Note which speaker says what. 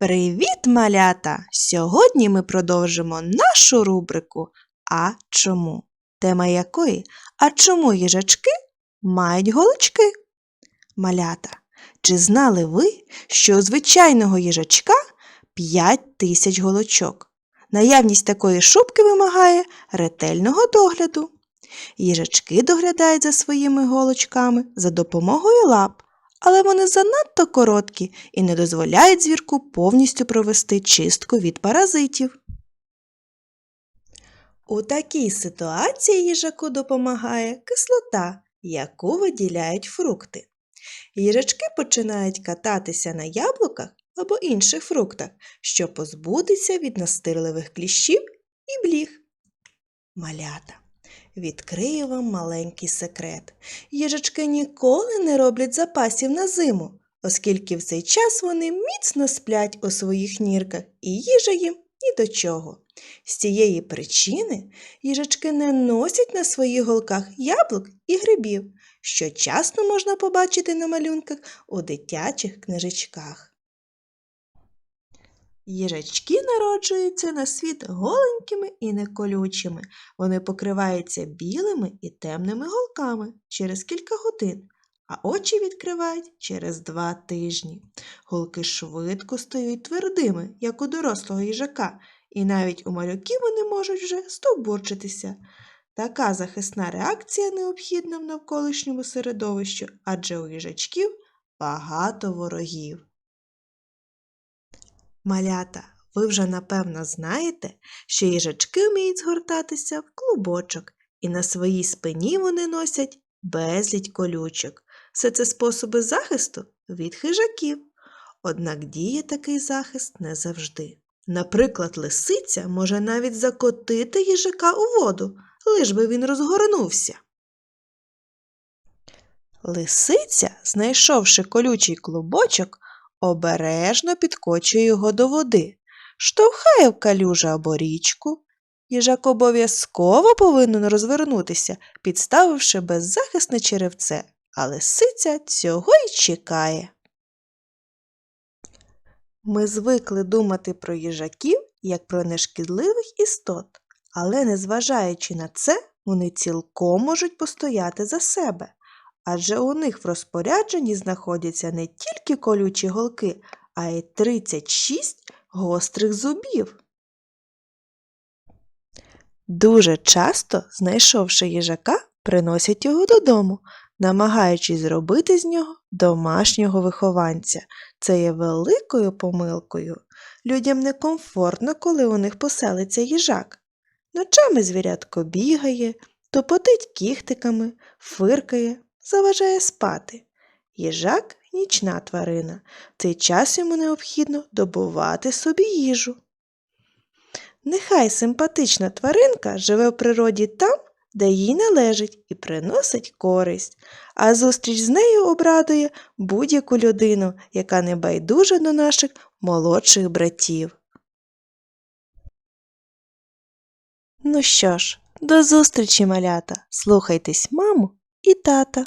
Speaker 1: Привіт, малята! Сьогодні ми продовжимо нашу рубрику А чому? Тема якої А чому їжачки мають голочки? Малята, чи знали ви, що у звичайного їжачка 5 тисяч голочок? Наявність такої шубки вимагає ретельного догляду. Їжачки доглядають за своїми голочками за допомогою лап, але вони занадто короткі і не дозволяють звірку повністю провести чистку від паразитів. У такій ситуації їжаку допомагає кислота, яку виділяють фрукти. Їжачки починають кататися на яблуках або інших фруктах, щоб позбутися від настирливих кліщів і бліг. Малята. Відкрию вам маленький секрет. Їжачки ніколи не роблять запасів на зиму, оскільки в цей час вони міцно сплять у своїх нірках і їжа їм ні до чого. З цієї причини їжачки не носять на своїх голках яблук і грибів, що часто можна побачити на малюнках у дитячих книжечках. Їжачки народжуються на світ голенькими і неколючими. Вони покриваються білими і темними голками через кілька годин, а очі відкривають через два тижні. Голки швидко стають твердими, як у дорослого їжака, і навіть у малюків вони можуть вже стовбурчитися. Така захисна реакція необхідна в навколишньому середовищі, адже у їжачків багато ворогів. Малята, ви вже напевно знаєте, що їжачки вміють згортатися в клубочок, і на своїй спині вони носять безліч колючок. Все це способи захисту від хижаків. Однак діє такий захист не завжди. Наприклад, лисиця може навіть закотити їжака у воду, лиш би він розгорнувся. Лисиця, знайшовши колючий клубочок, обережно підкочує його до води, штовхає в калюжу або річку. Їжак обов'язково повинен розвернутися, підставивши беззахисне черевце, а лисиця цього й чекає. Ми звикли думати про їжаків як про нешкідливих істот, але, незважаючи на це, вони цілком можуть постояти за себе адже у них в розпорядженні знаходяться не тільки колючі голки, а й 36 гострих зубів. Дуже часто, знайшовши їжака, приносять його додому, намагаючись зробити з нього домашнього вихованця. Це є великою помилкою. Людям некомфортно, коли у них поселиться їжак. Ночами звірятко бігає, топотить кіхтиками, фиркає, заважає спати. Їжак нічна тварина. В цей час йому необхідно добувати собі їжу. Нехай симпатична тваринка живе в природі там, де їй належить і приносить користь, а зустріч з нею обрадує будь-яку людину, яка не байдужа до наших молодших братів. Ну що ж, до зустрічі, малята. Слухайтесь маму і тата.